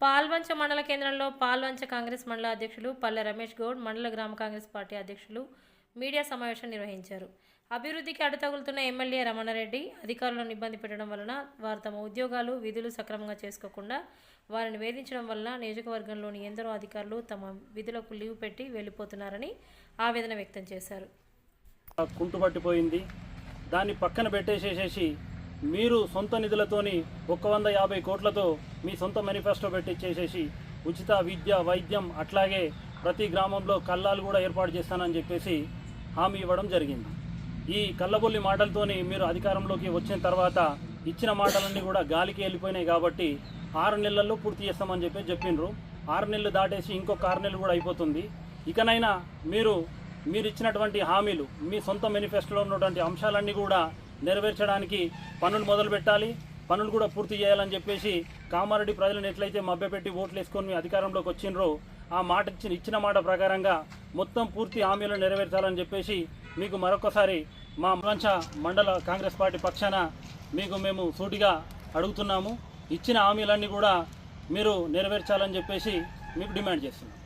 పాల్వంచ మండల కేంద్రంలో పాల్వంచ కాంగ్రెస్ మండల అధ్యక్షులు పల్లె రమేష్ గౌడ్ మండల గ్రామ కాంగ్రెస్ పార్టీ అధ్యక్షులు మీడియా సమావేశం నిర్వహించారు. అభివృద్ధికి అడ్డుతగులుతున్న ఎమ్మెల్యే రమణారెడ్డి అధికారులను ఇబ్బంది పెట్టడం వలన వారు తమ ఉద్యోగాలు విధులు సక్రమంగా చేసుకోకుండా వారిని వేధించడం వలన నియోజకవర్గంలోని ఎందరో అధికారులు తమ విధులకు లీవ్ పెట్టి వెళ్ళిపోతున్నారని ఆవేదన వ్యక్తం చేశారు. కుంటుపట్టిపోయింది దాన్ని పక్కన పెట్టేసేసేసి మీరు సొంత నిధులతోని ఒక్క వంద యాభై కోట్లతో మీ సొంత మేనిఫెస్టో పెట్టించేసేసి ఉచిత విద్య వైద్యం అట్లాగే ప్రతి గ్రామంలో కల్లాలు కూడా ఏర్పాటు చేస్తానని చెప్పేసి హామీ ఇవ్వడం జరిగింది. ఈ కల్లబొల్లి మాటలతోని మీరు అధికారంలోకి వచ్చిన తర్వాత ఇచ్చిన మాటలన్నీ కూడా గాలికి వెళ్ళిపోయినాయి కాబట్టి ఆరు నెలల్లో పూర్తి చేస్తామని చెప్పి చెప్పిండ్రు. ఆరు నెలలు దాటేసి ఇంకొక ఆరు నెలలు కూడా అయిపోతుంది. ఇకనైనా మీరు మీరు ఇచ్చినటువంటి హామీలు మీ సొంత మేనిఫెస్టోలో ఉన్నటువంటి అంశాలన్నీ కూడా నెరవేర్చడానికి పనులు మొదలు పెట్టాలి పనులు కూడా పూర్తి చేయాలని చెప్పేసి కామారెడ్డి ప్రజలను ఎట్లయితే మభ్యపెట్టి ఓట్లు వేసుకొని అధికారంలోకి వచ్చిండ్రో ఆ మాట ఇచ్చిన ఇచ్చిన మాట ప్రకారంగా మొత్తం పూర్తి హామీలను నెరవేర్చాలని చెప్పేసి మీకు మరొకసారి మా మంచ మండల కాంగ్రెస్ పార్టీ పక్షాన మీకు మేము సూటిగా అడుగుతున్నాము. ఇచ్చిన హామీలన్నీ కూడా మీరు నెరవేర్చాలని చెప్పేసి మీకు డిమాండ్ చేస్తున్నాం.